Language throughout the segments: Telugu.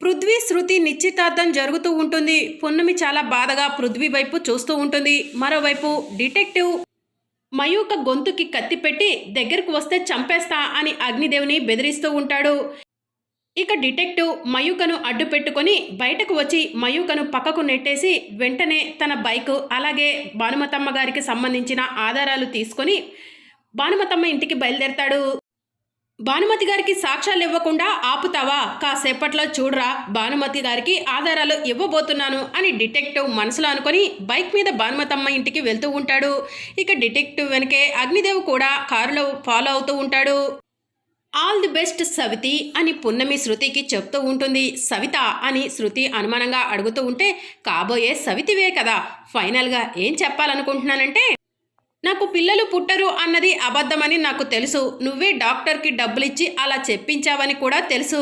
పృథ్వీ శృతి నిశ్చితార్థం జరుగుతూ ఉంటుంది. పున్నమి చాలా బాధగా పృథ్వీ వైపు చూస్తూ ఉంటుంది. మరోవైపు డిటెక్టివ్ మయూక గొంతుకి కత్తి పెట్టి దగ్గరకు వస్తే చంపేస్తా అని అగ్నిదేవ్ని బెదిరిస్తూ ఉంటాడు. ఇక డిటెక్టివ్ మయూకను అడ్డు పెట్టుకొని బయటకు వచ్చి మయూకను పక్కకు నెట్టేసి వెంటనే తన బైక్ అలాగే భానుమతమ్మ గారికి సంబంధించిన ఆధారాలు తీసుకొని భానుమతమ్మ ఇంటికి బయలుదేరతాడు. భానుమతి గారికి సాక్ష్యాలు ఇవ్వకుండా ఆపుతావా? కాసేపట్లో చూడరా భానుమతి గారికి ఆధారాలు ఇవ్వబోతున్నాను అని డిటెక్టివ్ మనసులో అనుకొని బైక్ మీద భానుమతమ్మ ఇంటికి వెళ్తూ ఉంటాడు. ఇక డిటెక్టివ్ వెనకే అగ్నిదేవ్ కూడా కారులో ఫాలో అవుతూ ఉంటాడు. ఆల్ ది బెస్ట్ సవితి అని పున్నమి శృతికి చెప్తూ ఉంటుంది. సవిత అని శృతి అనుమానంగా అడుగుతూ ఉంటే కాబోయే సవితివే కదా. ఫైనల్గా ఏం చెప్పాలనుకుంటున్నానంటే నాకు పిల్లలు పుట్టరు అన్నది అబద్ధమని నాకు తెలుసు. నువ్వే డాక్టర్కి డబ్బులిచ్చి అలా చెప్పించావని కూడా తెలుసు.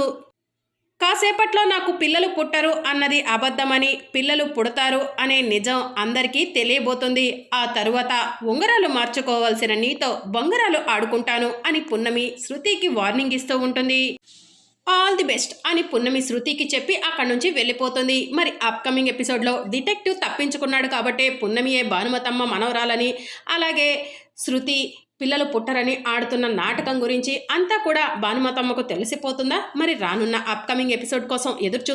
కాసేపట్లో నాకు పిల్లలు పుట్టరు అన్నది అబద్ధమని పిల్లలు పుడతారు అనే నిజం అందరికీ తెలియబోతుంది. ఆ తరువాత ఉంగరాలు మార్చుకోవాల్సిన నీతో బొంగరాలు ఆడుకుంటాను అని పున్నమి శృతికి వార్నింగ్ ఇస్తూ ఉంటుంది. ఆల్ ది బెస్ట్ అని పున్నమి శృతికి చెప్పి అక్కడి నుంచి వెళ్ళిపోతుంది. మరి అప్కమింగ్ ఎపిసోడ్లో డిటెక్టివ్ తప్పించుకున్నాడు కాబట్టే పున్నమియే భానుమతమ్మ మనవరాలని అలాగే శృతి పిల్లలు పుట్టరని ఆడుతున్న నాటకం గురించి అంతా కూడా భానుమతమ్మకు తెలిసిపోతుందా? మరి రానున్న అప్కమింగ్ ఎపిసోడ్ కోసం ఎదురు